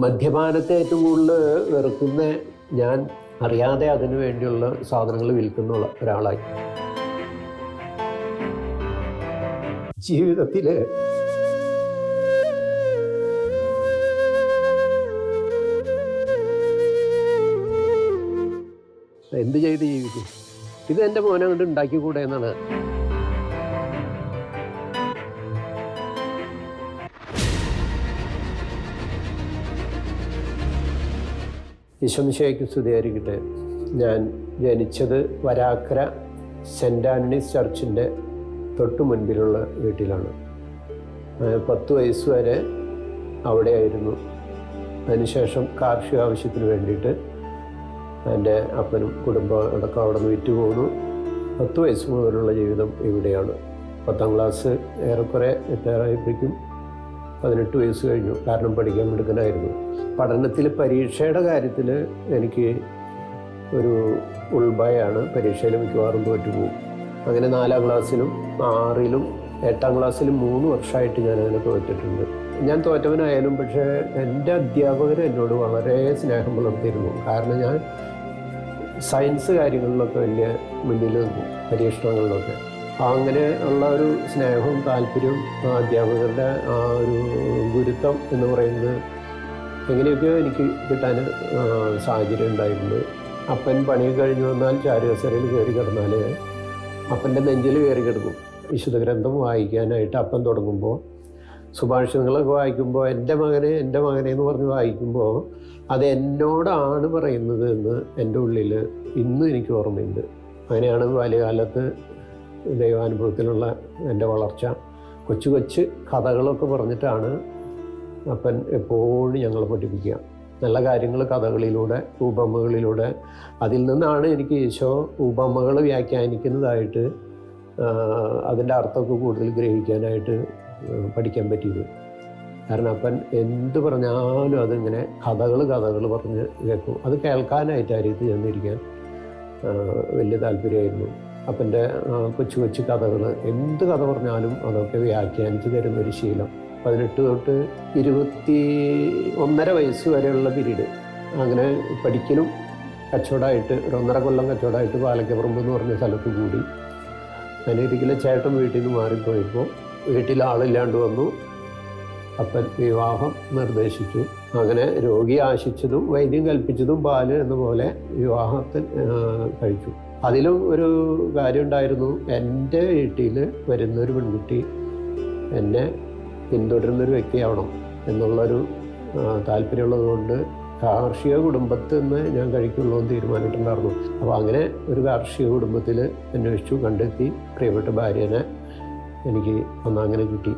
മദ്യപാനത്തെ ഏറ്റവും കൂടുതൽ വെറുക്കുന്ന ഞാൻ അറിയാതെ അതിനു വേണ്ടിയുള്ള സാധനങ്ങൾ വിൽക്കുന്ന ഒരാളായി. ജീവിതത്തിൽ എന്ത് ചെയ്ത് ജീവിക്കും? ഇത് എന്റെ മോനെ കൊണ്ട് ഉണ്ടാക്കിക്കൂടെ എന്നാണ്. ഈശ്വമിശയ്ക്ക് സ്തുതിയായിരിക്കട്ടെ. ഞാൻ ജനിച്ചത് വരാക്കര സെന്റ് ആന്റണീസ് ചർച്ചിന്റെ തൊട്ടു മുൻപിലുള്ള വീട്ടിലാണ്. പത്ത് വയസ്സ് വരെ അവിടെയായിരുന്നു. അതിനുശേഷം കാർഷിക ആവശ്യത്തിന് വേണ്ടിയിട്ട് എന്റെ അപ്പനും കുടുംബം അടക്കം അവിടെ നിന്ന് വിറ്റുപോകുന്നു പത്ത് വയസ്സ് മുതലുള്ള ജീവിതം ഇവിടെയാണ്. പത്താം ക്ലാസ് ഏറെക്കുറെ എത്താറായപ്പോഴേക്കും പതിനെട്ട് വയസ്സ് കഴിഞ്ഞു. കാരണം പഠിക്കാൻ മിടുക്കനായിരുന്നു. പഠനത്തിൽ പരീക്ഷയുടെ കാര്യത്തിൽ എനിക്ക് ഒരു ഉൾഭയാണ് പരീക്ഷയിൽ മിക്കവാറും തോറ്റുപോകും. അങ്ങനെ നാലാം ക്ലാസ്സിലും ആറിലും എട്ടാം ക്ലാസ്സിലും മൂന്ന് വർഷമായിട്ട് ഞാൻ അങ്ങനെ തോറ്റിട്ടുണ്ട്. ഞാൻ തോറ്റവനായാലും പക്ഷേ എന്റെ അധ്യാപകർ എന്നോട് വളരെ സ്നേഹം പുലർത്തിയിരുന്നു. കാരണം ഞാൻ സയൻസ് കാര്യങ്ങളിലൊക്കെ വലിയ മുന്നിൽ നിന്നു പരീക്ഷണങ്ങളിലൊക്കെ. അങ്ങനെ ഉള്ള ഒരു സ്നേഹവും താല്പര്യവും അധ്യാപകരുടെ ആ ഒരു ഗുരുത്വം എന്ന് പറയുന്നത് എങ്ങനെയൊക്കെയോ എനിക്ക് കിട്ടാൻ സാഹചര്യം ഉണ്ടായിരുന്നു അപ്പൻ പണി കഴിഞ്ഞു വന്നാൽ ചാരുകസരയിൽ കയറി കിടന്നാൽ അപ്പന്റെ നെഞ്ചിൽ കയറി കിടക്കും. വിശുദ്ധ ഗ്രന്ഥം വായിക്കാനായിട്ട് അപ്പൻ തുടങ്ങുമ്പോൾ സുഭാഷിതങ്ങളൊക്കെ വായിക്കുമ്പോൾ എന്റെ മകനെ എന്റെ മകനെ എന്ന് പറഞ്ഞ് വായിക്കുമ്പോൾ അത് എന്നോടാണ് പറയുന്നത് എന്ന് എന്റെ ഉള്ളിൽ ഇന്നും എനിക്ക് ഓർമ്മയുണ്ട്. അങ്ങനെയാണ് ബാല്യകാലത്ത് ദൈവാനുഭവത്തിലുള്ള എന്റെ വളർച്ച. കൊച്ചു കൊച്ചു കഥകളൊക്കെ പറഞ്ഞിട്ടാണ് അപ്പൻ എപ്പോഴും ഞങ്ങളെ പഠിപ്പിക്കുക. നല്ല കാര്യങ്ങൾ കഥകളിലൂടെ ഉപമകളിലൂടെ. അതിൽ നിന്നാണ് എനിക്ക് ഈശോ ഉപമകൾ വ്യാഖ്യാനിക്കുന്നതായിട്ട് അതിന്റെ അർത്ഥമൊക്കെ കൂടുതൽ ഗ്രഹിക്കാനായിട്ട് പഠിക്കാൻ പറ്റിയത്. കാരണം അപ്പൻ എന്ത് പറഞ്ഞാലും അതിങ്ങനെ കഥകൾ കഥകൾ പറഞ്ഞ് കേൾക്കും. അത് കേൾക്കാനായിട്ട് ചെന്നിരിക്കാൻ വലിയ താല്പര്യമായിരുന്നു. അപ്പന്റെ കൊച്ചു കൊച്ചു കഥകൾ എന്ത് കഥ പറഞ്ഞാലും അതൊക്കെ വ്യാഖ്യാനിച്ച് തരുന്നൊരു ശീലം. പതിനെട്ട് തൊട്ട് ഇരുപത്തി ഒന്നര വയസ്സ് വരെയുള്ള പീരീഡ്. അങ്ങനെ പഠിക്കലും കച്ചവടമായിട്ട് ഒരു ഒന്നര കൊല്ലം കച്ചവടമായിട്ട് പാലക്കപ്പുറമ്പ് എന്ന് പറഞ്ഞ സ്ഥലത്ത് കൂടി. അങ്ങനെ ഒരിക്കലും ചേട്ടൻ വീട്ടിൽ നിന്ന് മാറിപ്പോയപ്പോൾ വീട്ടിൽ ആളില്ലാണ്ട് വന്നു. അപ്പൻ വിവാഹം നിർദ്ദേശിച്ചു. അങ്ങനെ രോഗി ആശിച്ചതും വൈദ്യം കൽപ്പിച്ചതും പാൽ എന്ന പോലെ വിവാഹത്തിൽ കഴിച്ചു. അതിലും ഒരു കാര്യം ഉണ്ടായിരുന്നു. എന്റെ വീട്ടിൽ വരുന്നൊരു പെൺകുട്ടി എന്നെ പിന്തുടരുന്നൊരു വ്യക്തിയാവണം എന്നുള്ളൊരു താല്പര്യമുള്ളതുകൊണ്ട് കാർഷിക കുടുംബത്തിൽ നിന്ന് ഞാൻ കഴിക്കുള്ളൂ എന്ന് തീരുമാനിച്ചിട്ടുണ്ടായിരുന്നു അപ്പോൾ അങ്ങനെ ഒരു കാർഷിക കുടുംബത്തിൽ അന്വേഷിച്ചു കണ്ടെത്തി. പ്രിയപ്പെട്ട ഭാര്യനെ എനിക്ക് അന്ന് അങ്ങനെ കിട്ടി.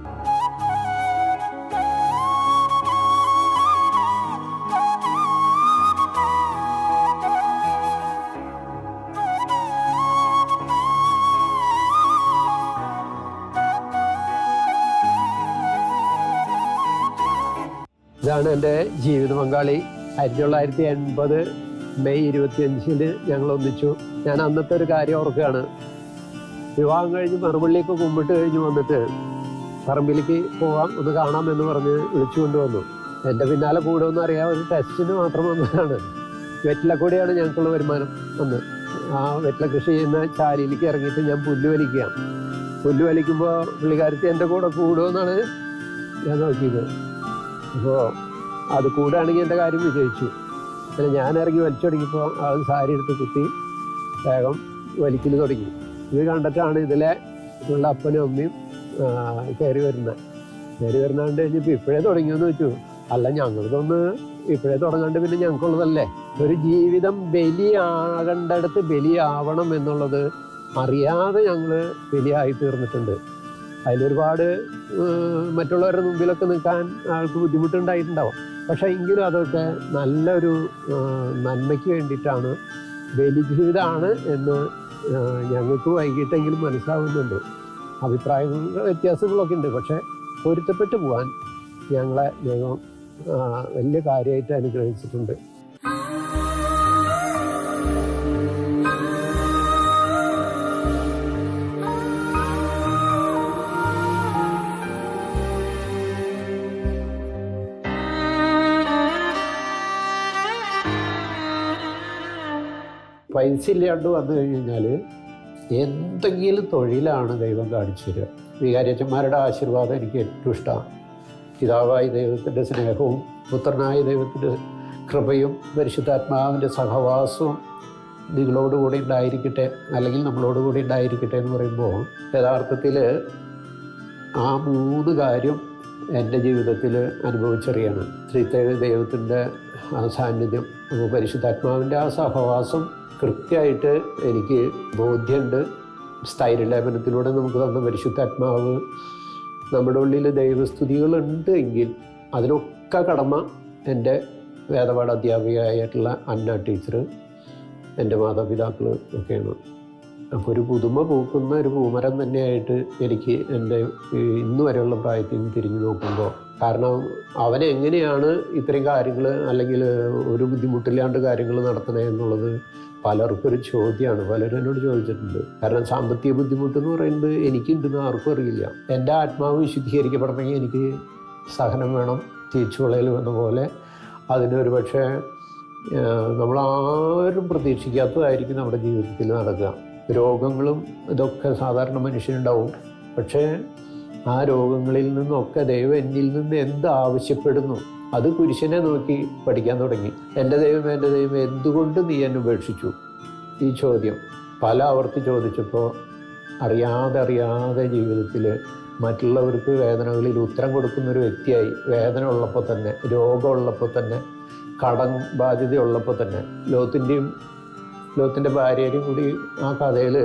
ഇതാണ് എന്റെ ജീവിത പങ്കാളി. ആയിരത്തി തൊള്ളായിരത്തി എൺപത് മെയ് ഇരുപത്തിയഞ്ചിന് ഞങ്ങൾ ഒന്നിച്ചു. ഞാൻ അന്നത്തെ ഒരു കാര്യം ഓർക്കുകയാണ്. വിവാഹം കഴിഞ്ഞ് മറുപള്ളിക്ക് കുമ്പിട്ട് കഴിഞ്ഞ് വന്നിട്ട് പറമ്പിലേക്ക് പോവാം ഒന്ന് കാണാം എന്ന് പറഞ്ഞ് വിളിച്ചു കൊണ്ടുവന്നു. എന്റെ പിന്നാലെ കൂടുമെന്ന് അറിയാം ഒരു ടെസ്റ്റിന് മാത്രം വന്നതാണ്. വെറ്റില കൂടിയാണ് ഞങ്ങൾക്കുള്ള വരുമാനം അന്ന്. ആ വെറ്റില കൃഷി ചെയ്യുന്ന ചാലിയിലേക്ക് ഇറങ്ങിയിട്ട് ഞാൻ പുല്ല് വലിക്കുക പുല്ല് വലിക്കുമ്പോൾ പുള്ളിക്കാരത്തി എന്റെ കൂടെ കൂടുമെന്നാണ് ഞാൻ നോക്കിയത്. അപ്പോൾ അത് കൂടാണെങ്കിൽ എന്റെ കാര്യം വിജയിച്ചു. പിന്നെ ഞാൻ ഇറങ്ങി വലിച്ചു തുടങ്ങിയപ്പോൾ അത് സാരി എടുത്ത് കുത്തി വേഗം വലിക്കൽ തുടങ്ങി. ഇത് കണ്ടിട്ടാണ് ഇതിലെ ഉള്ള അപ്പനും അമ്മയും കയറി വരുന്നത്. കയറി വരുന്നാണ്ട് കഴിഞ്ഞപ്പോൾ ഇപ്പോഴേ തുടങ്ങിയെന്ന് വെച്ചു അല്ല ഞങ്ങളിതൊന്ന് ഇപ്പോഴേ തുടങ്ങാണ്ട് പിന്നെ ഞങ്ങൾക്കുള്ളതല്ലേ? ഒരു ജീവിതം ബലിയാകേണ്ടടുത്ത് ബലിയാവണം എന്നുള്ളത് അറിയാതെ ഞങ്ങൾ ബലിയായി തീർന്നിട്ടുണ്ട്. അതിലൊരുപാട് മറ്റുള്ളവരുടെ മുമ്പിലൊക്കെ നിൽക്കാൻ ആൾക്ക് ബുദ്ധിമുട്ടുണ്ടായിട്ടുണ്ടാവും. പക്ഷേ എങ്കിലും അതൊക്കെ നല്ലൊരു നന്മയ്ക്ക് വേണ്ടിയിട്ടാണ് ബലിജീവിതമാണ് എന്ന് ഞങ്ങൾക്ക് വൈകിട്ടെങ്കിലും മനസ്സിലാവുന്നുണ്ട് അഭിപ്രായങ്ങൾ വ്യത്യാസങ്ങളൊക്കെ ഉണ്ട്. പക്ഷേ പൊരുത്തപ്പെട്ടു പോകാൻ ഞങ്ങളെ ദൈവം വലിയ കാര്യമായിട്ട് അനുഗ്രഹിച്ചിട്ടുണ്ട്. പൈസ ഇല്ലാണ്ട് വന്നു കഴിഞ്ഞാൽ എന്തെങ്കിലും തൊഴിലാണ് ദൈവം കാണിച്ചു തരിക വികാരിയച്ചന്മാരുടെ ആശീർവാദം എനിക്ക് ഏറ്റവും ഇഷ്ടമാണ്. പിതാവായ ദൈവത്തിന്റെ സ്നേഹവും പുത്രനായ ദൈവത്തിന്റെ കൃപയും പരിശുദ്ധാത്മാവിന്റെ സഹവാസവും നിങ്ങളോടുകൂടി ഉണ്ടായിരിക്കട്ടെ അല്ലെങ്കിൽ നമ്മളോടുകൂടി ഉണ്ടായിരിക്കട്ടെ എന്ന് പറയുമ്പോൾ യഥാർത്ഥത്തിൽ ആ മൂന്ന് കാര്യം എന്റെ ജീവിതത്തിൽ അനുഭവിച്ചറിയണം. ത്രിത്വ ദൈവത്തിന്റെ ആ സാന്നിധ്യം പരിശുദ്ധാത്മാവിന്റെ ആ സഹവാസം കൃത്യമായിട്ട് എനിക്ക് ബോധ്യമുണ്ട്. സ്ഥൈര്യലേപനത്തിലൂടെ നമുക്ക് തന്ന പരിശുദ്ധാത്മാവ് നമ്മുടെ ഉള്ളിൽ ദൈവസ്തുതികളുണ്ട് എങ്കിൽ അതിനൊക്കെ കടമ എന്റെ വേദപാഠ അധ്യാപികയായിട്ടുള്ള അന്ന ടീച്ചർ എന്റെ മാതാപിതാക്കൾ ഒക്കെയാണ്. അപ്പോൾ ഒരു പുതുമ പൂക്കുന്ന ഒരു പൂമരം തന്നെയായിട്ട് എനിക്ക് എന്റെ ഇന്നു വരെയുള്ള പ്രായത്തിൽ നിന്ന് തിരിഞ്ഞു നോക്കുമ്പോൾ കാരണം അവൻ എങ്ങനെയാണ് ഇത്രയും കാര്യങ്ങൾ അല്ലെങ്കിൽ ഒരു ബുദ്ധിമുട്ടില്ലാണ്ട് കാര്യങ്ങൾ നടത്തണേ എന്നുള്ളത് പലർക്കും ഒരു ചോദ്യമാണ്. പലരും എന്നോട് ചോദിച്ചിട്ടുണ്ട്. കാരണം സാമ്പത്തിക ബുദ്ധിമുട്ട് എന്ന് പറയുന്നത് എനിക്കുണ്ടെന്ന് ആർക്കും അറിയില്ല. എന്റെ ആത്മാവ് വിശുദ്ധീകരിക്കപ്പെടണമെങ്കിൽ എനിക്ക് സഹനം വേണം തീച്ചുളയിൽ വന്ന പോലെ അതിനൊരു പക്ഷേ നമ്മളാരും പ്രതീക്ഷിക്കാത്തതായിരിക്കും നമ്മുടെ ജീവിതത്തിൽ നടക്കുക. രോഗങ്ങളും ഇതൊക്കെ സാധാരണ മനുഷ്യനുണ്ടാവും. പക്ഷേ ആ രോഗങ്ങളിൽ നിന്നൊക്കെ ദൈവം എന്നിൽ നിന്ന് എന്ത് ആവശ്യപ്പെടുന്നു? അത് കുരിശനെ നോക്കി പഠിക്കാൻ തുടങ്ങി. എന്റെ ദൈവം എന്റെ ദൈവം എന്തുകൊണ്ട് നീ എന്നെ ഉപേക്ഷിച്ചു? ഈ ചോദ്യം പല ആവർത്തി ചോദിച്ചപ്പോൾ അറിയാതെ അറിയാതെ ജീവിതത്തിൽ മറ്റുള്ളവർക്ക് വേദനകളിൽ ഉത്തരം കൊടുക്കുന്ന ഒരു വ്യക്തിയായി വേദന ഉള്ളപ്പോൾ തന്നെ രോഗമുള്ളപ്പോൾ തന്നെ കടം ബാധ്യത ഉള്ളപ്പോൾ തന്നെ ലോത്തിന്റെയും ലോത്തിന്റെ ഭാര്യയും കൂടി ആ കഥയിൽ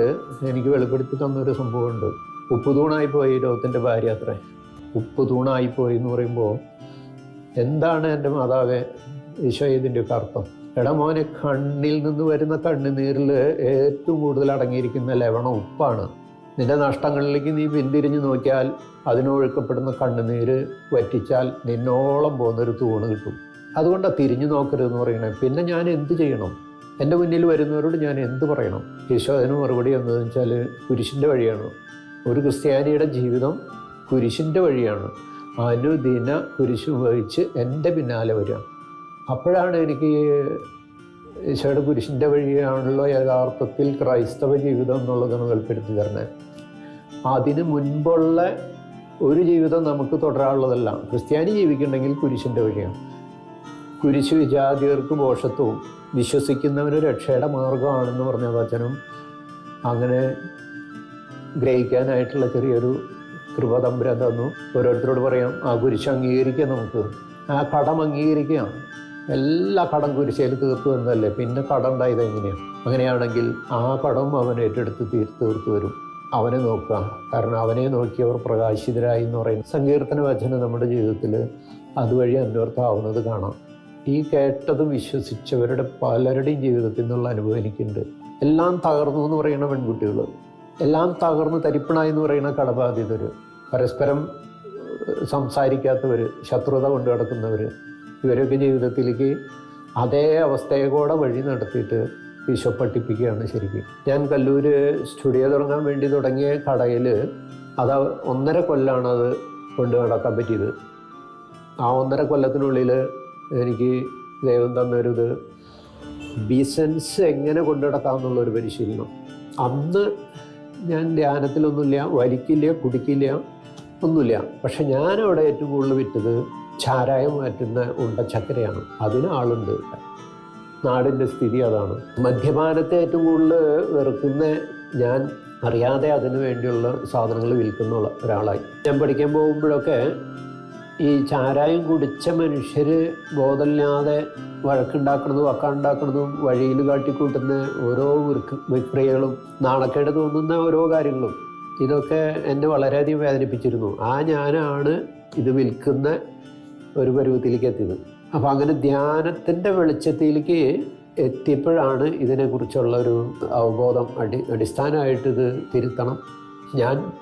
എനിക്ക് വെളിപ്പെടുത്തി തന്നൊരു സംഭവമുണ്ട്. ഉപ്പുതൂണായി പോയി ലോത്തിന്റെ ഭാര്യ അത്രേ. ഉപ്പുതൂണായി പോയി എന്ന് പറയുമ്പോൾ എന്താണ് എന്റെ മാതാവേ? ഈശോ ഇതിന്റെ ഒക്കെ അർത്ഥം. എടാ മോനെ കണ്ണിൽ നിന്ന് വരുന്ന കണ്ണുനീരിൽ ഏറ്റവും കൂടുതൽ അടങ്ങിയിരിക്കുന്ന ലവണം ഉപ്പാണ്. നിന്റെ നഷ്ടങ്ങളിലേക്ക് നീ പിന്തിരിഞ്ഞു നോക്കിയാൽ അതിനൊഴുക്കപ്പെടുന്ന കണ്ണുനീര് വറ്റിച്ചാൽ നിന്നോളം പോകുന്നൊരു തൂണ് കിട്ടും. അതുകൊണ്ടാണ് തിരിഞ്ഞു നോക്കരുതെന്ന് പറയണേ. പിന്നെ ഞാൻ എന്ത് ചെയ്യണം? എന്റെ മുന്നിൽ വരുന്നവരോട് ഞാൻ എന്ത് പറയണം? ഈശോ അതിന് മറുപടി എന്നതെന്ന് വെച്ചാൽ കുരിശിന്റെ വഴിയാണ്. ഒരു ക്രിസ്ത്യാനിയുടെ ജീവിതം കുരിശിന്റെ വഴിയാണ്. അനുദിന കുരിശും വഹിച്ച് എന്റെ പിന്നാലെ വരിക. അപ്പോഴാണ് എനിക്ക് ഈശോയുടെ കുരിശിന്റെ വഴിയാണല്ലോ യഥാർത്ഥത്തിൽ ക്രൈസ്തവ ജീവിതം എന്നുള്ളതാണ് വെളിപ്പെടുത്തി തരണേ. അതിന് മുൻപുള്ള ഒരു ജീവിതം നമുക്ക് തുടരാനുള്ളതല്ല. ക്രിസ്ത്യാനി ജീവിക്കുന്നുണ്ടെങ്കിൽ കുരിശിന്റെ വഴിയാണ്. കുരിശ് വിജാതിയർക്ക് മോശത്വവും വിശ്വസിക്കുന്നവന് രക്ഷയുടെ മാർഗമാണെന്ന് പറഞ്ഞ വചനം അങ്ങനെ ഗ്രഹിക്കാനായിട്ടുള്ള ചെറിയൊരു കൃപതമ്പുരം തന്നു ഓരോരുത്തരോട് പറയാം ആ കുരിശ് അംഗീകരിക്കാം നമുക്ക്. ആ കടം അംഗീകരിക്കാം. എല്ലാ കടം കുരിശയിൽ തീർത്തു എന്നല്ലേ പിന്നെ കടം ഉണ്ടായത് എങ്ങനെയാണ് അങ്ങനെയാണെങ്കിൽ ആ കടം അവൻ ഏറ്റെടുത്ത് തീർത്തു വരും അവനെ നോക്കുക. കാരണം അവനെ നോക്കിയവർ പ്രകാശിതരായി എന്ന് പറയുന്ന സങ്കീർത്തന വചനം നമ്മുടെ ജീവിതത്തിൽ അതുവഴി അന്വർത്ഥമാവുന്നത് കാണാം. ഈ കേട്ടത് വിശ്വസിച്ചവരുടെ പലരുടെയും ജീവിതത്തിൽ നിന്നുള്ള അനുഭവം എനിക്കുണ്ട്. എല്ലാം തകർന്നു എന്ന് പറയുന്ന പെൺകുട്ടികൾ. എല്ലാം തകർന്ന് തരിപ്പണ എന്ന് പറയുന്ന കടബാധിതർ പരസ്പരം സംസാരിക്കാത്തവർ ശത്രുത കൊണ്ടു കിടക്കുന്നവർ ഇവരൊക്കെ ജീവിതത്തിലേക്ക് അതേ അവസ്ഥയെ കൂടെ വഴി നടത്തിയിട്ട് ഈശോ പഠിപ്പിക്കുകയാണ് ശരിക്കും. ഞാൻ കല്ലൂർ സ്റ്റുഡിയോ തുടങ്ങാൻ വേണ്ടി തുടങ്ങിയ കടയിൽ അത് ഒന്നര കൊല്ലാണ് അത് കൊണ്ടു നടക്കാൻ പറ്റിയത്. ആ ഒന്നര കൊല്ലത്തിനുള്ളിൽ എനിക്ക് ദൈവം തന്നൊരിത് ബിസിനസ് എങ്ങനെ കൊണ്ടു നടക്കാമെന്നുള്ളൊരു പരിശീലനം. അന്ന് ഞാൻ ധ്യാനത്തിലൊന്നുമില്ല വലിക്കില്ല കുടിക്കില്ല ഒന്നുമില്ല. പക്ഷെ ഞാനവിടെ ഏറ്റവും കൂടുതൽ വിറ്റത് ചാരായം മാറ്റുന്ന ഉണ്ടച്ചക്കരയാണ് അതിന് ആളുണ്ട്. നാടിന്റെ സ്ഥിതി അതാണ്. മദ്യപാനത്തെ ഏറ്റവും കൂടുതൽ വെറുക്കുന്ന ഞാൻ അറിയാതെ അതിനു വേണ്ടിയുള്ള സാധനങ്ങൾ വിൽക്കുന്ന ഒരാളായി. ഞാൻ പഠിക്കാൻ പോകുമ്പോഴൊക്കെ ഈ ചാരായം കുടിച്ച മനുഷ്യർ ബോധമില്ലാതെ വഴക്കുണ്ടാക്കണതും അക്കാണ്ടാക്കുന്നതും വഴിയിൽ കാട്ടിക്കൂട്ടുന്ന ഓരോ വിക്രിയകളും നാണക്കേട് തോന്നുന്ന ഓരോ കാര്യങ്ങളും. ഇതൊക്കെ എന്നെ വളരെയധികം വേദനിപ്പിച്ചിരുന്നു. ആ ഞാനാണ് ഇത് വിൽക്കുന്ന ഒരു പരുവത്തിലേക്ക് എത്തിയത്. അപ്പോൾ അങ്ങനെ ധ്യാനത്തിന്റെ വെളിച്ചത്തിലേക്ക് എത്തിയപ്പോഴാണ് ഇതിനെക്കുറിച്ചുള്ള ഒരു അവബോധം അടി അടിസ്ഥാനമായിട്ട് ഇത് തിരുത്തണം. ഞാൻ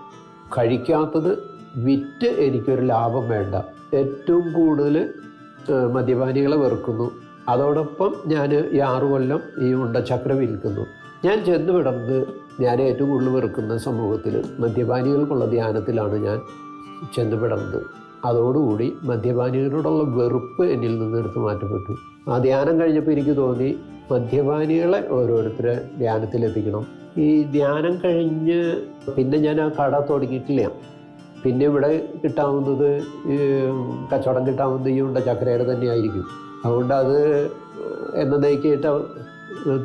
കഴിക്കാത്തത് വിറ്റ് എനിക്കൊരു ലാഭം വേണ്ട. ഏറ്റവും കൂടുതൽ മദ്യപാനികളെ വെറുക്കുന്നു. അതോടൊപ്പം ഞാൻ ഈ ആറു കൊല്ലം ഈ ഉണ്ടച്ചക്ര വിൽക്കുന്നു. ഞാൻ ചെന്ന് വിടുന്നത് ഞാൻ ഏറ്റവും കൂടുതൽ വെറുക്കുന്ന സമൂഹത്തിൽ മദ്യപാനികൾക്കുള്ള ധ്യാനത്തിലാണ് ഞാൻ ചെന്ന് വിടുന്നത് അതോടുകൂടി മദ്യപാനികളോടുള്ള വെറുപ്പ് എന്നിൽ നിന്ന് എടുത്തു മാറ്റപ്പെട്ടു. ആ ധ്യാനം കഴിഞ്ഞപ്പോൾ എനിക്ക് തോന്നി മദ്യപാനികളെ ഓരോരുത്തരെ ധ്യാനത്തിലെത്തിക്കണം. ഈ ധ്യാനം കഴിഞ്ഞ് പിന്നെ ഞാൻ ആ കട തുടങ്ങിയിട്ടില്ല. പിന്നെ ഇവിടെ കിട്ടാവുന്നത് കച്ചവടം കിട്ടാവുന്നത് ഈ ഉണ്ട ചക്കരയുടെ തന്നെയായിരിക്കും. അതുകൊണ്ട് അത് എന്നേക്കായിട്ട്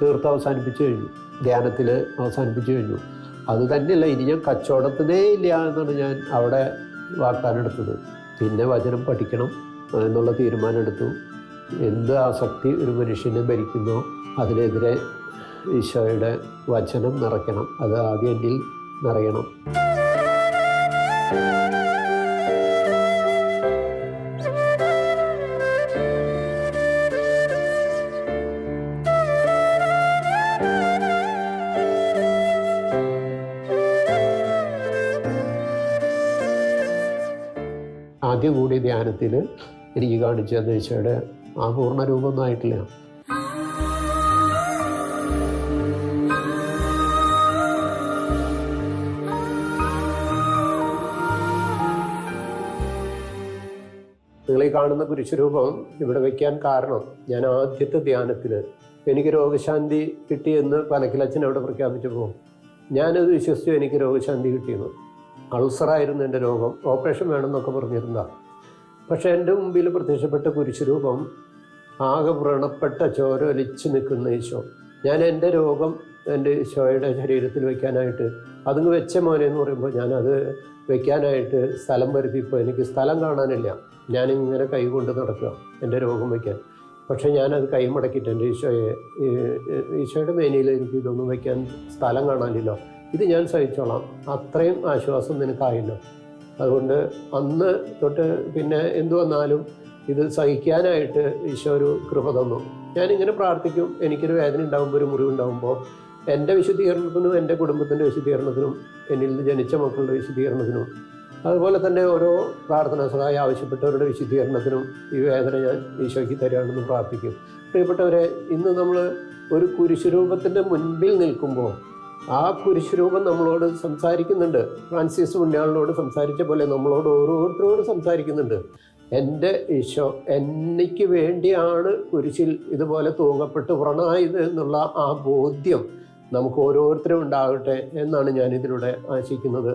തീർത്ത് അവസാനിപ്പിച്ചു കഴിഞ്ഞു. ധ്യാനത്തിൽ അവസാനിപ്പിച്ചു കഴിഞ്ഞു. അത് തന്നെയല്ല ഇനി ഞാൻ കച്ചവടത്തിനേ ഇല്ല എന്നാണ് ഞാൻ അവിടെ വാഗ്ദാനം എടുത്തത്. പിന്നെ വചനം പഠിക്കണം എന്നുള്ള തീരുമാനം എടുത്തു. എന്ത് ആസക്തി ഒരു മനുഷ്യനെ ഭരിക്കുന്നോ അതിനെതിരെ ഈശോയുടെ വചനം നിറയ്ക്കണം. അത് ആദ്യം എന്നിൽ നിറയണം. ആദ്യം കൂടി ധ്യാനത്തിൽ എനിക്ക് കാണിച്ചു തന്ന ഈശോയുടെ ആ പൂർണ രൂപമൊന്നും ആയിട്ടില്ല. കാണുന്ന കുരിശുരൂപം ഇവിടെ വയ്ക്കാൻ കാരണം ഞാൻ ആദ്യത്തെ ധ്യാനത്തിൽ എനിക്ക് രോഗശാന്തി കിട്ടിയെന്ന് പനക്കിലച്ഛൻ അവിടെ പ്രഖ്യാപിച്ചപ്പോൾ ഞാനത് വിശ്വസിച്ചു എനിക്ക് രോഗശാന്തി കിട്ടിയെന്ന്. അൾസറായിരുന്നു എന്റെ രോഗം. ഓപ്പറേഷൻ വേണമെന്നൊക്കെ പറഞ്ഞിരുന്നതാണ് പക്ഷേ എന്റെ മുമ്പിൽ പ്രത്യക്ഷപ്പെട്ട കുരിശുരൂപം ആകെ വ്രണപ്പെട്ട ചോരൊലിച്ച് നിൽക്കുന്ന ഈശോ. ഞാൻ എന്റെ രോഗം എന്റെ ഈശോയുടെ ശരീരത്തിൽ വെക്കാനായിട്ട് അതങ്ങ് വെച്ച മോനെ എന്ന് പറയുമ്പോൾ ഞാനത് വെക്കാനായിട്ട് സ്ഥലം വരുത്തിയപ്പോൾ എനിക്ക് സ്ഥലം കാണാനില്ല. ഞാനിങ്ങനെ കൈ കൊണ്ട് നടക്കുക എന്റെ രോഗം വയ്ക്കാൻ. പക്ഷേ ഞാനത് കൈ മടക്കിയിട്ട് എന്റെ ഈശോയെ ഈശോയുടെ മേനിയിൽ എനിക്ക് ഇതൊന്നും വയ്ക്കാൻ സ്ഥലം കാണാനില്ലോ. ഇത് ഞാൻ സഹിച്ചോളാം. അത്രയും ആശ്വാസം നിനക്കായല്ലോ. അതുകൊണ്ട് അന്ന് തൊട്ട് പിന്നെ എന്തു വന്നാലും ഇത് സഹിക്കാനായിട്ട് ഈശോ ഒരു കൃപ തന്നു. ഞാനിങ്ങനെ പ്രാർത്ഥിക്കും. എനിക്കൊരു വേദന ഉണ്ടാകുമ്പോൾ ഒരു മുറിവുണ്ടാകുമ്പോൾ എന്റെ വിശുദ്ധീകരണത്തിനും എന്റെ കുടുംബത്തിന്റെ വിശുദ്ധീകരണത്തിനും എന്നിൽ നിന്ന് ജനിച്ച മക്കളുടെ വിശുദ്ധീകരണത്തിനും അതുപോലെ തന്നെ ഓരോ പ്രാർത്ഥനാ സഹായം ആവശ്യപ്പെട്ടവരുടെ വിശുദ്ധീകരണത്തിനും ഈ വേദന ഞാൻ ഈശോയ്ക്ക് തരികയാണെന്ന് പ്രാർത്ഥിക്കും. പ്രിയപ്പെട്ടവരെ ഇന്ന് നമ്മൾ ഒരു കുരിശുരൂപത്തിന്റെ മുൻപിൽ നിൽക്കുമ്പോൾ ആ കുരിശുരൂപം നമ്മളോട് സംസാരിക്കുന്നുണ്ട്. ഫ്രാൻസിസ് പുണ്യാളിനോട് സംസാരിച്ച പോലെ നമ്മളോട് ഓരോരുത്തരോട് സംസാരിക്കുന്നുണ്ട്. എന്റെ ഈശോ എനിക്ക് വേണ്ടിയാണ് കുരിശിൽ ഇതുപോലെ തൂങ്ങപ്പെട്ട് വ്രണായത് എന്നുള്ള ആ ബോധ്യം നമുക്ക് ഓരോരുത്തരും ഉണ്ടാകട്ടെ എന്നാണ് ഞാൻ ഇതിലൂടെ ആശിക്കുന്നത്.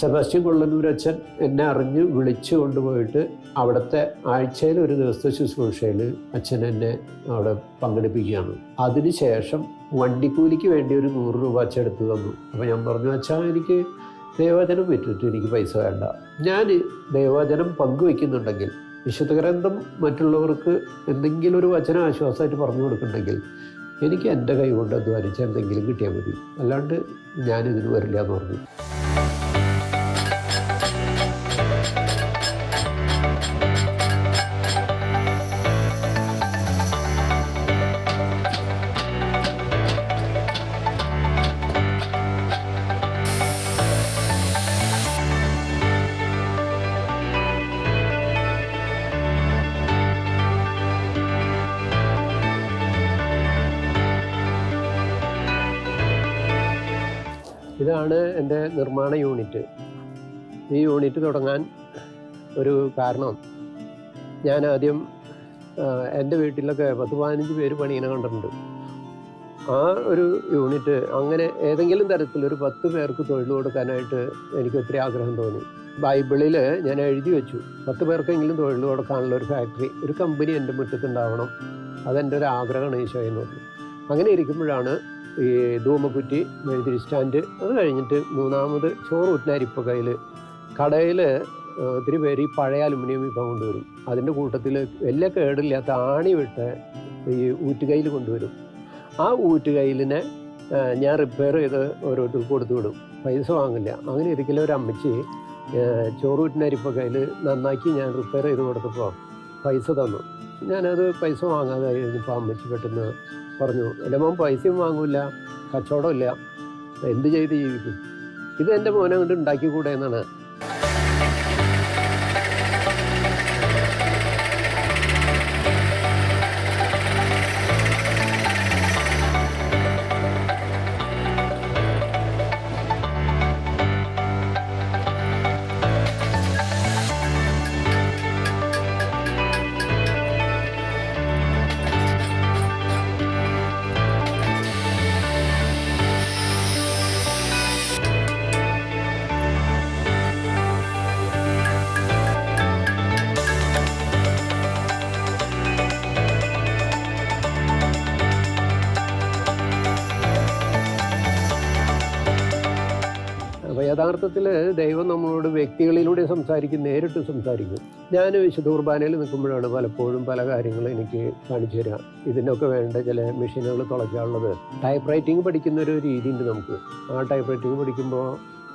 സെബാസ്റ്റ്യൻ കൊള്ളന്നൂരച്ഛൻ എന്നെ അറിഞ്ഞ് വിളിച്ചു കൊണ്ടുപോയിട്ട് അവിടുത്തെ ആഴ്ചയിൽ ഒരു ദിവസത്തെ ശുശ്രൂഷയിൽ അച്ഛൻ എന്നെ അവിടെ പങ്കെടുപ്പിക്കുകയാണ്. അതിനുശേഷം വണ്ടിക്കൂലിക്ക് വേണ്ടി ഒരു നൂറ് രൂപ അച്ഛൻ എടുത്തു തന്നു. അപ്പോൾ ഞാൻ പറഞ്ഞു അച്ഛാ എനിക്ക് ദൈവവചനം വിറ്റിട്ട് എനിക്ക് പൈസ വേണ്ട. ഞാൻ ദൈവവചനം പങ്കുവെക്കുന്നുണ്ടെങ്കിൽ വിശുദ്ധ ഗ്രന്ഥം മറ്റുള്ളവർക്ക് എന്തെങ്കിലും ഒരു വചന ആശ്വാസമായിട്ട് പറഞ്ഞു കൊടുക്കുന്നുണ്ടെങ്കിൽ എനിക്ക് എന്റെ കൈ കൊണ്ട് അധ്വാനിച്ച് എന്തെങ്കിലും കിട്ടിയാൽ മതി. അല്ലാണ്ട് ഞാനിതിന് വരില്ല എന്ന് പറഞ്ഞു. യൂണിറ്റ് ഈ യൂണിറ്റ് തുടങ്ങാൻ ഒരു കാരണം. ഞാൻ ആദ്യം എന്റെ വീട്ടിലൊക്കെ പത്ത് പതിനഞ്ച് പേര് പണിയിനെ കണ്ടിട്ടുണ്ട്. ആ ഒരു യൂണിറ്റ് അങ്ങനെ ഏതെങ്കിലും തരത്തിൽ ഒരു പത്ത് പേർക്ക് തൊഴിൽ കൊടുക്കാനായിട്ട് എനിക്ക് ഒത്തിരി ആഗ്രഹം തോന്നി. ബൈബിളിൽ ഞാൻ എഴുതി വെച്ചു. പത്ത് പേർക്കെങ്കിലും തൊഴിൽ കൊടുക്കാനുള്ള ഒരു ഫാക്ടറി ഒരു കമ്പനി എന്റെ മുറ്റത്തുണ്ടാവണം അതെന്റെ ഒരു ആഗ്രഹമാണ് ഈശോയെന്ന് പറഞ്ഞു അങ്ങനെ ഇരിക്കുമ്പോഴാണ് ഈ ധൂമക്കുറ്റി മെഴുതിരി സ്റ്റാൻഡ് അത് കഴിഞ്ഞിട്ട് മൂന്നാമത് ചോറ് ഊറ്റിനരിപ്പ കയ്യിൽ കടയിൽ ഒത്തിരി പേര് ഈ പഴയ അലുമിനിയം വിഭവം കൊണ്ടുവരും. അതിന്റെ കൂട്ടത്തിൽ വലിയ കേടില്ലാത്ത ആണി വിട്ട് ഈ ഊറ്റുകയിൽ കൊണ്ടുവരും. ആ ഊറ്റുകയിലിനെ ഞാൻ റിപ്പയർ ചെയ്ത് ഓരോരുത്തർക്ക് കൊടുത്തു വിടും. പൈസ വാങ്ങില്ല. അങ്ങനെ ഇരിക്കലും ഒരു അമ്മച്ചി ചോറ് ഊറ്റിനരിപ്പ കയ്യിൽ നന്നാക്കി ഞാൻ റിപ്പയർ ചെയ്ത് കൊടുത്തപ്പോൾ പൈസ തന്നു. ഞാനത് പൈസ വാങ്ങാതെ കഴിഞ്ഞപ്പോൾ അമ്മച്ചി പെട്ടെന്ന് പറഞ്ഞു എന്റെ മോൻ പൈസയും വാങ്ങൂല കച്ചവടമില്ല എന്ത് ചെയ്ത് ജീവിക്കും ഇത് എന്റെ മോനെ കൊണ്ട് ഉണ്ടാക്കിക്കൂടെ എന്നാണ്. യഥാർത്ഥത്തിൽ ദൈവം നമ്മളോട് വ്യക്തികളിലൂടെ സംസാരിക്കും നേരിട്ട് സംസാരിക്കും. ഞാൻ വിശുദ്ധ കുർബാനയിൽ നിൽക്കുമ്പോഴാണ് പലപ്പോഴും പല കാര്യങ്ങളും എനിക്ക് കാണിച്ചു തരാം. ഇതിനൊക്കെ വേണ്ട ചില മെഷീനുകൾ തുളയ്ക്കാനുള്ളത്. ടൈപ്പ് റൈറ്റിംഗ് പഠിക്കുന്ന ഒരു രീതി ഉണ്ട് നമുക്ക്. ആ ടൈപ്പ് റൈറ്റിംഗ് പഠിക്കുമ്പോൾ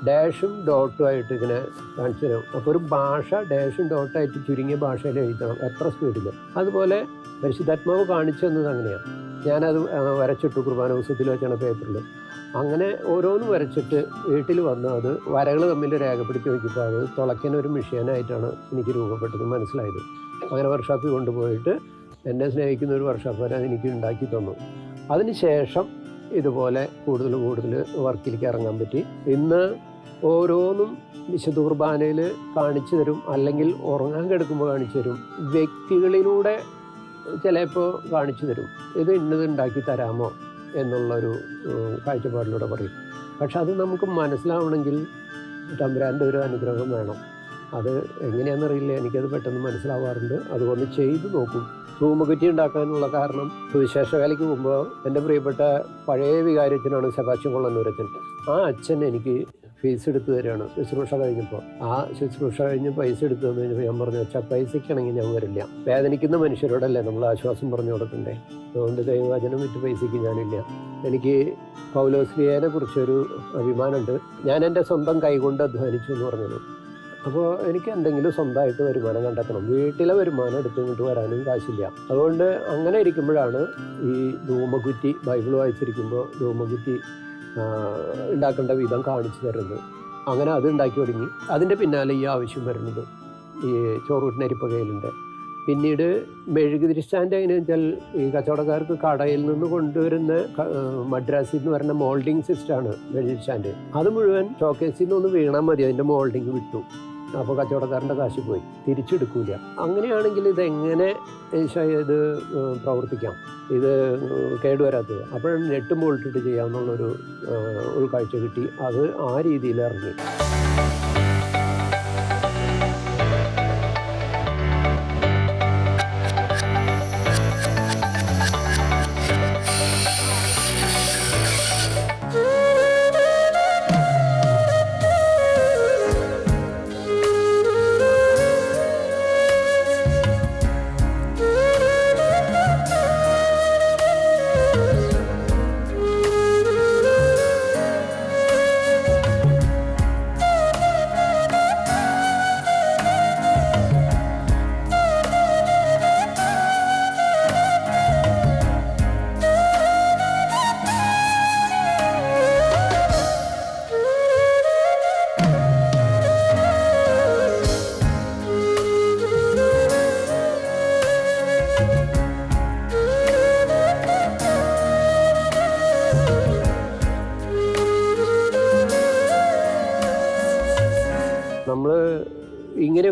ഡാഷും ഡോട്ടും ആയിട്ട് ഇങ്ങനെ കാണിച്ചു തരാം. അപ്പോൾ ഒരു ഭാഷ ഡാഷും ഡോട്ടായിട്ട് ചുരുങ്ങിയ ഭാഷയിൽ എഴുതണം എത്ര സ്പീഡിൽ അതുപോലെ പരിശുദ്ധാത്മാവ് കാണിച്ചു തന്നത് അങ്ങനെയാണ് ഞാനത് വരച്ചിട്ടു കുർബാന ദിവസത്തിൽ വെച്ചാണ് പേപ്പറിൽ അങ്ങനെ ഓരോന്ന് വരച്ചിട്ട് വീട്ടിൽ വന്ന് അത് വരകൾ തമ്മിൽ രേഖപ്പെടുത്തി നോക്കിയപ്പോൾ അത് തുളയ്ക്കുന്ന ഒരു മെഷീനായിട്ടാണ് എനിക്ക് രൂപപ്പെട്ടത് മനസ്സിലായത്. അങ്ങനെ വർക്ക്ഷോപ്പിൽ കൊണ്ടുപോയിട്ട് എന്നെ സ്നേഹിക്കുന്ന ഒരു വർക്ക്ഷോപ്പുകാരൻ അത് എനിക്ക് ഉണ്ടാക്കി തന്നു. അതിനുശേഷം ഇതുപോലെ കൂടുതൽ കൂടുതൽ വർക്കിലേക്ക് ഇറങ്ങാൻ പറ്റി. ഇന്ന് ഓരോന്നും വിശുദ്ധ കുർബാനയിൽ കാണിച്ചു തരും അല്ലെങ്കിൽ ഉറങ്ങാൻ കിടക്കുമ്പോൾ കാണിച്ചു തരും വ്യക്തികളിലൂടെ ചിലപ്പോൾ കാണിച്ചു തരും. ഇത് ഇന്നത് ഉണ്ടാക്കി തരാമോ? എന്നുള്ളൊരു കാഴ്ചപ്പാടിലൂടെ പറയും. പക്ഷെ അത് നമുക്ക് മനസ്സിലാവണമെങ്കിൽ തമ്പുരാന്റെ ഒരു അനുഗ്രഹം വേണം. അത് എങ്ങനെയാണെന്നറിയില്ല. എനിക്കത് പെട്ടെന്ന് മനസ്സിലാവാറുണ്ട്. അതുകൊണ്ട് ചെയ്തു നോക്കും. ധൂമകുറ്റി ഉണ്ടാക്കാനുള്ള കാരണം സുവിശേഷകാലയ്ക്ക് മുമ്പ് എന്റെ പ്രിയപ്പെട്ട പഴയ വികാരത്തിനാണ് സെബാസ്റ്റ്യൻ കൊള്ളന്നൂരച്ചൻ. ആ അച്ഛൻ എനിക്ക് ഫീസ് എടുത്ത് തരികയാണ് ശുശ്രൂഷ കഴിഞ്ഞപ്പോൾ ആ ശുശ്രൂഷ കഴിഞ്ഞ് പൈസ എടുത്തു തന്നു കഴിഞ്ഞപ്പോൾ ഞാൻ പറഞ്ഞു അച്ഛാ പൈസയ്ക്കാണെങ്കിൽ ഞാൻ വരില്ല. വേദനിക്കുന്ന മനുഷ്യരോടല്ലേ നമ്മൾ ആശ്വാസം പറഞ്ഞു കൊടുക്കണ്ടേ? അതുകൊണ്ട് ദൈവവചനം വിറ്റ് പൈസയ്ക്ക് ഞാനില്ല. എനിക്ക് പൗലോസ്ലിയനെ കുറിച്ചൊരു അഭിമാനമുണ്ട്. ഞാൻ എന്റെ സ്വന്തം കൈകൊണ്ട് അധ്വാനിച്ചു എന്ന് പറഞ്ഞത്. അപ്പോൾ എനിക്ക് എന്തെങ്കിലും സ്വന്തമായിട്ട് വരുമാനം കണ്ടെത്തണം. വീട്ടിലെ വരുമാനം എടുത്തുകൊണ്ട് വരാനും കാശില്ല. അതുകൊണ്ട് അങ്ങനെ ഇരിക്കുമ്പോഴാണ് ഈ ധൂമകുറ്റി ബൈബിൾ വായിച്ചിരിക്കുമ്പോൾ ധൂമകുറ്റി ഉണ്ടാക്കേണ്ട വിധം കാണിച്ചു തരുന്നത്. അങ്ങനെ അത് ഉണ്ടാക്കി തുടങ്ങി അതിന്റെ പിന്നാലെ ഈ ആവശ്യം വരുന്നത്. ഈ ചോറൂട്ടിനരിപ്പകയിലുണ്ട് പിന്നീട് മെഴുകുതിരി സ്റ്റാൻഡ് എങ്ങനെയാണെന്ന് വെച്ചാൽ ഈ കച്ചവടക്കാർക്ക് കടയിൽ നിന്ന് കൊണ്ടുവരുന്ന മദ്രാസിൽ നിന്ന് വരുന്ന മോൾഡിംഗ് സിസ്റ്റമാണ് മെഴുകുതിരി അത് മുഴുവൻ ഷോക്കേസിൽ നിന്ന് വീണാൽ മതി. അതിന്റെ മോൾഡിങ് വിട്ടു. അപ്പോൾ കച്ചവടക്കാരന്റെ കാശ് പോയി. തിരിച്ചെടുക്കൂല. അങ്ങനെയാണെങ്കിൽ ഇതെങ്ങനെ ഇത് പ്രവർത്തിക്കാം? ഇത് കേടുവരാത്തത്. അപ്പോൾ നെട്ടും ബോൾട്ടിട്ട് ചെയ്യാമെന്നുള്ളൊരു ഉൾക്കാഴ്ച കിട്ടി. അത് ആ രീതിയിൽ ഇറങ്ങി.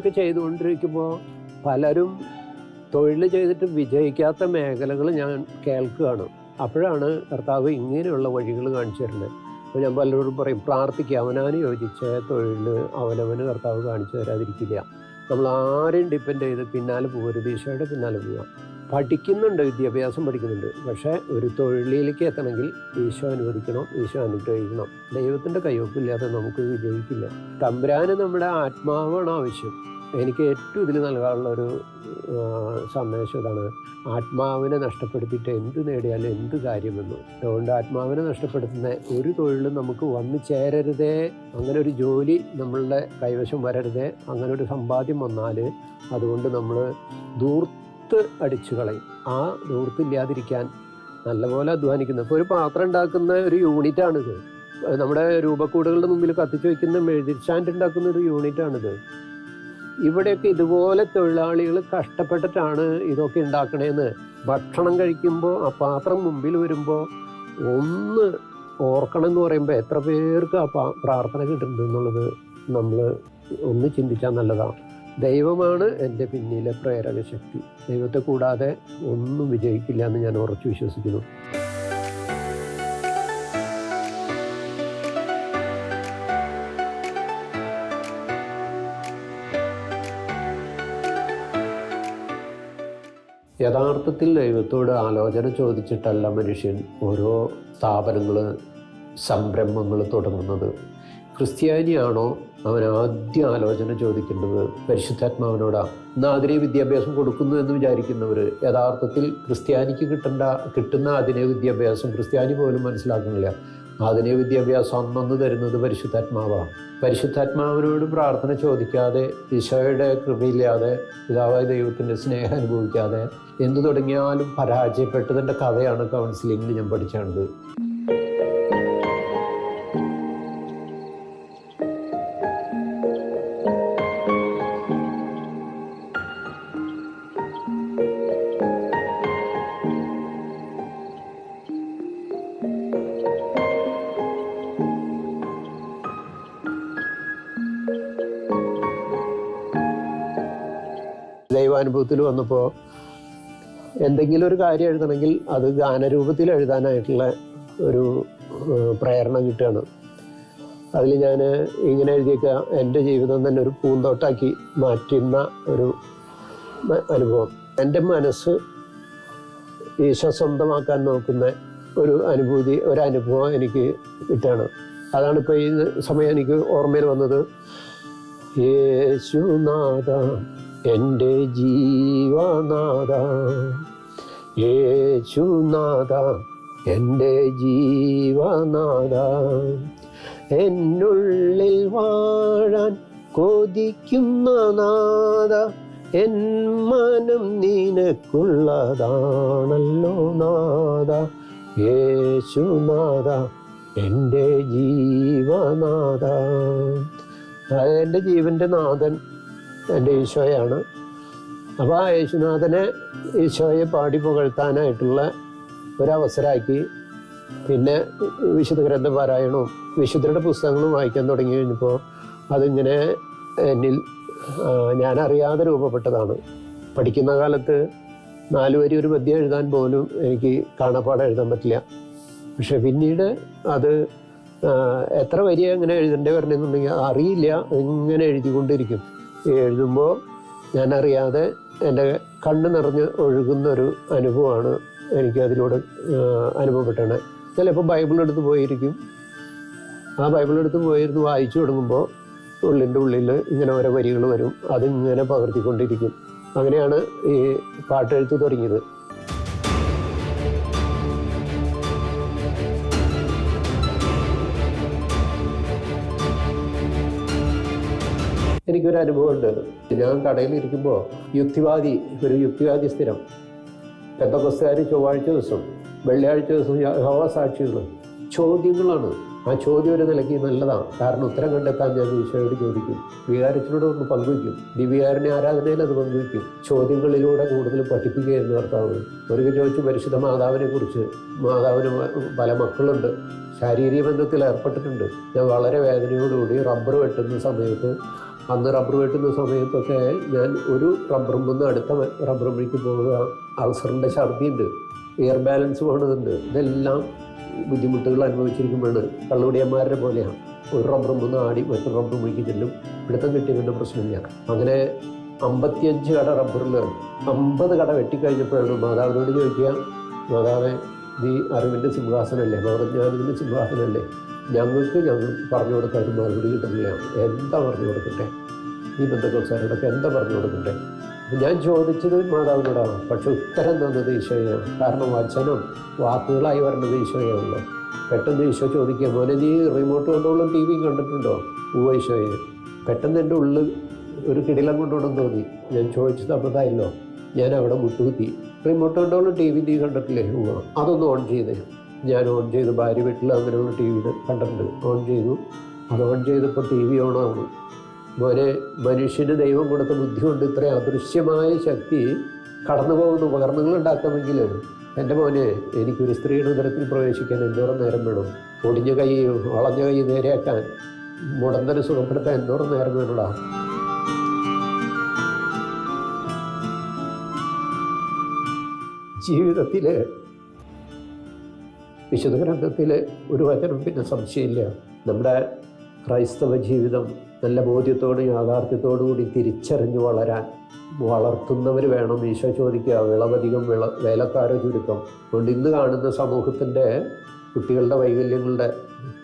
ഇങ്ങനെയൊക്കെ ചെയ്തുകൊണ്ടിരിക്കുമ്പോൾ പലരും തൊഴിൽ ചെയ്തിട്ട് വിജയിക്കാത്ത മേഖലകൾ ഞാൻ കേൾക്കുകയാണ്. അപ്പോഴാണ് കർത്താവ് ഇങ്ങനെയുള്ള വഴികൾ കാണിച്ചു തരുന്നത്. അപ്പോൾ ഞാൻ പലരോടും പറയും പ്രാർത്ഥിക്കുക അവനാന് യോജിച്ച തൊഴിൽ അവനവന് കർത്താവ് കാണിച്ചു തരാതിരിക്കില്ല. നമ്മൾ ആരെയും ഡിപ്പെൻഡ് ചെയ്ത് പിന്നാലെ പോകരുത് ഈശോയുടെ പിന്നാലെ പോവുക. പഠിക്കുന്നുണ്ട് വിദ്യാഭ്യാസം പഠിക്കുന്നുണ്ട്. പക്ഷേ ഒരു തൊഴിലിലേക്ക് എത്തണമെങ്കിൽ ഈശോ അനുവദിക്കണം ഈശോ അനുഗ്രഹിക്കണം. ദൈവത്തിന്റെ കയ്യൊപ്പില്ലാതെ നമുക്ക് വിജയിക്കില്ല. തമ്പുരാന് നമ്മുടെ ആത്മാവാണ് ആവശ്യം. എനിക്ക് ഏറ്റവും ഇതിൽ നൽകാനുള്ള ഒരു സന്ദേശം ഇതാണ്. ആത്മാവിനെ നഷ്ടപ്പെടുത്തിയിട്ട് എന്ത് നേടിയാലും എന്ത് കാര്യമെന്ന്. അതുകൊണ്ട് ആത്മാവിനെ നഷ്ടപ്പെടുത്തുന്ന ഒരു തൊഴിലും നമുക്ക് വന്നു ചേരരുതേ. അങ്ങനെ ഒരു ജോലി നമ്മളുടെ കൈവശം വരരുതേ. അങ്ങനെ ഒരു സമ്പാദ്യം വന്നാൽ അതുകൊണ്ട് നമ്മൾ ദൂർത്ത് അടിച്ചു കളയും. ആ ദൂർത്തില്ലാതിരിക്കാൻ നല്ലപോലെ അധ്വാനിക്കുന്നു. ഇപ്പോൾ ഒരു പാത്രം ഉണ്ടാക്കുന്ന ഒരു യൂണിറ്റാണിത്. നമ്മുടെ രൂപക്കൂടുകളുടെ മുമ്പിൽ കത്തിച്ചു വയ്ക്കുന്ന മെഴുതിരി സ്റ്റാൻഡ് ഉണ്ടാക്കുന്ന ഒരു യൂണിറ്റാണിത്. ഇവിടെയൊക്കെ ഇതുപോലെ തൊഴിലാളികൾ കഷ്ടപ്പെട്ടിട്ടാണ് ഇതൊക്കെ ഉണ്ടാക്കണേന്ന്. ഭക്ഷണം കഴിക്കുമ്പോൾ ആ പാത്രം മുമ്പിൽ വരുമ്പോൾ ഒന്ന് ഓർക്കണം എന്ന് പറയുമ്പോൾ എത്ര പേർക്ക് ആ പാ- പ്രാർത്ഥന കിട്ടുന്നത് എന്നുള്ളത് നമ്മൾ ഒന്ന് ചിന്തിച്ചാൽ നല്ലതാണ്. ദൈവമാണ് എന്റെ പിന്നിലെ പ്രേരക ശക്തി ദൈവത്തെ കൂടാതെ ഒന്നും വിജയിക്കില്ല എന്ന് ഞാൻ ഉറച്ചു വിശ്വസിക്കുന്നു. യഥാർത്ഥത്തിൽ ദൈവത്തോട് ആലോചന ചോദിച്ചിട്ടല്ല മനുഷ്യൻ ഓരോ സ്ഥാപനങ്ങൾ സംരംഭങ്ങൾ തുടങ്ങുന്നത്. ക്രിസ്ത്യാനിയാണോ അവൻ ആദ്യം ആലോചന ചോദിക്കേണ്ടത്? പരിശുദ്ധാത്മാവിനോടാണ് എന്നാൽ അതിനെ വിദ്യാഭ്യാസം കൊടുക്കുന്നു എന്ന് വിചാരിക്കുന്നവർ യഥാർത്ഥത്തിൽ ക്രിസ്ത്യാനിക്ക് കിട്ടേണ്ട കിട്ടുന്ന അതിനെ വിദ്യാഭ്യാസം ക്രിസ്ത്യാനി പോലും മനസ്സിലാക്കുന്നില്ല. അതിനെ വിദ്യാഭ്യാസം അന്നൊന്ന് തരുന്നത് പരിശുദ്ധാത്മാവാണ്. പരിശുദ്ധാത്മാവിനോട് പ്രാർത്ഥന ചോദിക്കാതെ ഈശോയുടെ കൃപയില്ലാതെ പിതാവായ ദൈവത്തിന്റെ സ്നേഹം അനുഭവിക്കാതെ എന്തു തുടങ്ങിയാലും പരാജയപ്പെട്ടതിന്റെ കഥയാണ് കൗൺസിലിങ്ങിൽ ഞാൻ പഠിച്ചത്. ദൈവാനുഭവത്തിൽ വന്നപ്പോൾ എന്തെങ്കിലും ഒരു കാര്യം എഴുതണമെങ്കിൽ അത് ഗാനരൂപത്തിൽ എഴുതാനായിട്ടുള്ള ഒരു പ്രേരണ കിട്ടുകയാണ്. അതിൽ ഞാൻ ഇങ്ങനെ എഴുതിയേക്കുക എന്റെ ജീവിതം തന്നെ ഒരു പൂന്തോട്ടാക്കി മാറ്റുന്ന ഒരു അനുഭവം. എന്റെ മനസ്സ് ഈശോ സ്വന്തമാക്കാൻ നോക്കുന്ന ഒരു അനുഭൂതി ഒരു അനുഭവം എനിക്ക് കിട്ടുകയാണ്. അതാണ് ഇപ്പോൾ ഈ സമയം എനിക്ക് ഓർമ്മയിൽ വന്നത്. യേശുനാഥ എന്റെ ജീവനാഥ യേശുനാഥ എന്റെ ജീവനാഥ. എന്നുള്ളിൽ വാഴാൻ കൊതിക്കുന്ന നാഥ എൻ മനം നിനക്കുള്ളതാണല്ലോ നാഥ. യേശുനാഥ എന്റെ ജീവനാഥ. എന്റെ ജീവന്റെ നാഥൻ എന്റെ ഈശോയാണ്. അപ്പോൾ ആ യേശുനാഥനെ ഈശോയെ പാടി പുകഴ്ത്താനായിട്ടുള്ള ഒരവസരമാക്കി പിന്നെ വിശുദ്ധ ഗ്രന്ഥ പാരായണവും വിശുദ്ധരുടെ പുസ്തകങ്ങളും വായിക്കാൻ തുടങ്ങി കഴിഞ്ഞപ്പോൾ അതിങ്ങനെ എന്നിൽ ഞാനറിയാതെ രൂപപ്പെട്ടതാണ്. പഠിക്കുന്ന കാലത്ത് നാല് വരി ഒരു പദ്യം എഴുതാൻ പോലും എനിക്ക് കാണാപ്പാടം എഴുതാൻ പറ്റില്ല. പക്ഷെ പിന്നീട് അത് എത്ര വരിയെ എങ്ങനെ എഴുതേണ്ടി വരണമെന്നുണ്ടെങ്കിൽ അറിയില്ല ഇങ്ങനെ എഴുതിക്കൊണ്ടിരിക്കും. എഴുതുമ്പോൾ ഞാനറിയാതെ എന്റെ കണ്ണ് നിറഞ്ഞ് ഒഴുകുന്ന ഒരു അനുഭവമാണ് എനിക്ക് അതിലൂടെ ആ, അനുഭവപ്പെട്ടത്. ചിലപ്പോൾ ബൈബിളെടുത്ത് പോയിരിക്കും. ആ ബൈബിളെടുത്ത് പോയിരുന്ന് വായിച്ചു തുടങ്ങുമ്പോൾ ഉള്ളിന്റെ ഉള്ളിൽ ഇങ്ങനെ ഓരോ വരികൾ വരും. അതിങ്ങനെ പകർത്തിക്കൊണ്ടിരിക്കും. അങ്ങനെയാണ് ഈ പാട്ടെഴുത്ത് തുടങ്ങിയത്. എനിക്കൊരു അനുഭവമുണ്ട്. ഞാൻ കടയിൽ ഇരിക്കുമ്പോൾ യുക്തിവാദി ഒരു യുക്തിവാദി സ്ഥിരം. പെന്തക്കൊസ്തുകാർ ചൊവ്വാഴ്ച ദിവസം വെള്ളിയാഴ്ച ദിവസം ഹവാ സാക്ഷികൾ ചോദ്യങ്ങളാണ്. ആ ചോദ്യം ഒരു നിലയ്ക്ക് നല്ലതാണ്. കാരണം ഉത്തരം കണ്ടെത്താൻ ഞാൻ ഈശോയോട് ചോദിക്കും. വികാരത്തിലൂടെ ഒന്ന് പങ്കുവയ്ക്കും. ദിവ്യകാരനെ ആരാധനയിൽ അത് പങ്കുവയ്ക്കും. ചോദ്യങ്ങളിലൂടെ കൂടുതൽ പഠിപ്പിക്കുക എന്ന് കർത്താവ്. ഒരിക്കൽ ചോദിച്ചു പരിശുദ്ധ മാതാവിനെ കുറിച്ച് മാതാവിന് പല മക്കളുണ്ട്. ശാരീരിക ബന്ധത്തിൽ ഏർപ്പെട്ടിട്ടുണ്ട്. ഞാൻ വളരെ വേദനയോടുകൂടി റബ്ബർ വെട്ടുന്ന സമയത്ത് അന്ന് റബ്ബർ വെട്ടുന്ന സമയത്തൊക്കെ ഞാൻ ഒരു റബ്ബറും നിന്ന് അടുത്ത റബ്ബറുമ്പോഴേക്ക് പോവുക അൾസറിന്റെ ഛർദിയുണ്ട്. എയർ ബാലൻസ് പോകണതുണ്ട് ഇതെല്ലാം ബുദ്ധിമുട്ടുകൾ അനുഭവിച്ചിരിക്കുമ്പോഴാണ് കള്ളുകുടിയന്മാരുടെ പോലെയാണ്. ഒരു റബ്ബറും നിന്ന് ആടി മറ്റൊരു റബ്ബർ മുഴുക്കി ചെല്ലും. പിടുത്തം കിട്ടിയതിന്റെ പ്രശ്നമില്ല. അങ്ങനെ അമ്പത്തിയഞ്ച് കട റബ്ബറിൽ അമ്പത് കട വെട്ടിക്കഴിഞ്ഞപ്പോഴാണ് മാതാവിനോട് ചോദിക്കുക മാതാവേ നീ അറിവിന്റെ സിംഹാസനമല്ലേ? പകർജ്ഞാനത്തിന്റെ സിംഹാസനമല്ലേ? ഞങ്ങൾക്ക് ഞങ്ങൾ പറഞ്ഞു കൊടുക്കാൻ ഒരു മറുപടി കിട്ടുന്നില്ല എന്താ പറഞ്ഞു കൊടുക്കട്ടെ? ഈ ബന്ധുക്കൾക്കാരോടൊക്കെ എന്താ പറഞ്ഞു കൊടുക്കട്ടെ? ഞാൻ ചോദിച്ചത് മാതാവിനോടാണ് പക്ഷെ ഉത്തരം തന്നത് ഈശോയാണ്. കാരണം വചനം വാക്കുകളായി വരേണ്ടത് ഈശോയാണല്ലോ. പെട്ടെന്ന് ഈശോ ചോദിക്കുക മോനെ നീ റിമോട്ട് കൊണ്ടുള്ള ടി വി കണ്ടിട്ടുണ്ടോ? ഉവ ഈശോയെ. പെട്ടെന്ന് എന്റെ ഉള്ളിൽ ഒരു കിടിലം കൊണ്ടുവിടാൻ തോന്നി. ഞാൻ ചോദിച്ചത് അബദ്ധമായല്ലോ. ഞാൻ അവിടെ മുട്ടുകുത്തി. റിമോട്ട് കൊണ്ടുള്ള ടി വി നീ കണ്ടിട്ടില്ലേ? ഉവ അതൊന്ന് ഓൺ ചെയ്തേ. ഞാൻ ഓൺ ചെയ്തു ഭാര്യ വീട്ടിൽ അങ്ങനെയുള്ള ടി വി കണ്ടിട്ടുണ്ട്. ഓൺ ചെയ്തു. അത് ഓൺ ചെയ്തപ്പോൾ ടി വി ഓണാവുന്നു മോനെ മനുഷ്യന് ദൈവം കൊടുത്ത ബുദ്ധി കൊണ്ട് ഇത്രയും അദൃശ്യമായ ശക്തി കടന്നു പോകുന്ന ഉപകരണങ്ങൾ ഉണ്ടാക്കാമെങ്കിൽ എന്റെ മോനെ എനിക്കൊരു സ്ത്രീയുടെ ഉദരത്തിൽ പ്രവേശിക്കാൻ എന്തോരം നേരം വേണം? ഒടിഞ്ഞ കൈ വളഞ്ഞ കൈ നേരെയാക്കാൻ മുടന്തനെ സുഖപ്പെടുത്താൻ എന്തോരം നേരം വേണടാ? ജീവിതത്തിൽ വിശുദ്ധ ഗ്രന്ഥത്തിൽ ഒരു വചനം പിന്നെ സംശയമില്ല. നമ്മുടെ ക്രൈസ്തവ ജീവിതം നല്ല ബോധ്യത്തോടും യാഥാർത്ഥ്യത്തോടു കൂടി തിരിച്ചറിഞ്ഞു വളരാൻ വളർത്തുന്നവർ വേണം ഈശോ ചോദിക്കുക. വിളവധികം വിള വേലക്കാരോ ചുരുക്കം. അതുകൊണ്ട് ഇന്ന് കാണുന്ന സമൂഹത്തിന്റെ കുട്ടികളുടെ വൈകല്യങ്ങളുടെ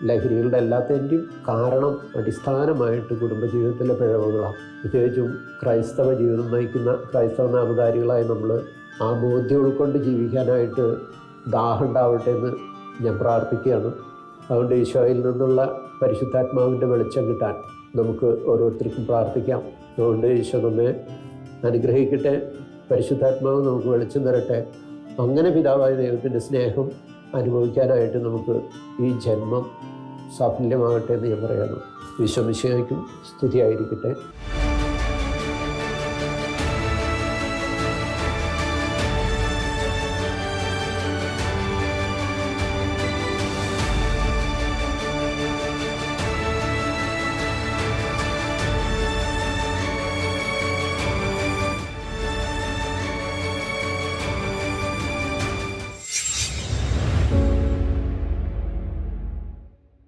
ലഹരികളുടെ എല്ലാത്തിന്റെയും കാരണം അടിസ്ഥാനമായിട്ട് കുടുംബജീവിതത്തിലെ പിഴവുകളാണ്. പ്രത്യേകിച്ചും ക്രൈസ്തവ ജീവിതം നയിക്കുന്ന ക്രൈസ്തവ നാമധാരികളായി നമ്മൾ ആ ബോധ്യം ഉൾക്കൊണ്ട് ജീവിക്കാനായിട്ട് ദാഹം ഉണ്ടാവട്ടെ എന്ന് ഞാൻ പ്രാർത്ഥിക്കുകയാണ്. അതുകൊണ്ട് ഈശോയിൽ നിന്നുള്ള പരിശുദ്ധാത്മാവിന്റെ വെളിച്ചം കിട്ടാൻ നമുക്ക് ഓരോരുത്തർക്കും പ്രാർത്ഥിക്കാം. അതുകൊണ്ട് ഈശോ നമ്മെ അനുഗ്രഹിക്കട്ടെ. പരിശുദ്ധാത്മാവ് നമുക്ക് വെളിച്ചം തരട്ടെ. അങ്ങനെ പിതാവായ ദൈവത്തിന്റെ സ്നേഹം അനുഭവിക്കാനായിട്ട് നമുക്ക് ഈ ജന്മം സാഫല്യമാകട്ടെ എന്ന് ഞാൻ പറയുന്നു. വിശ്വമിശയ്ക്കും സ്തുതിയായിരിക്കട്ടെ.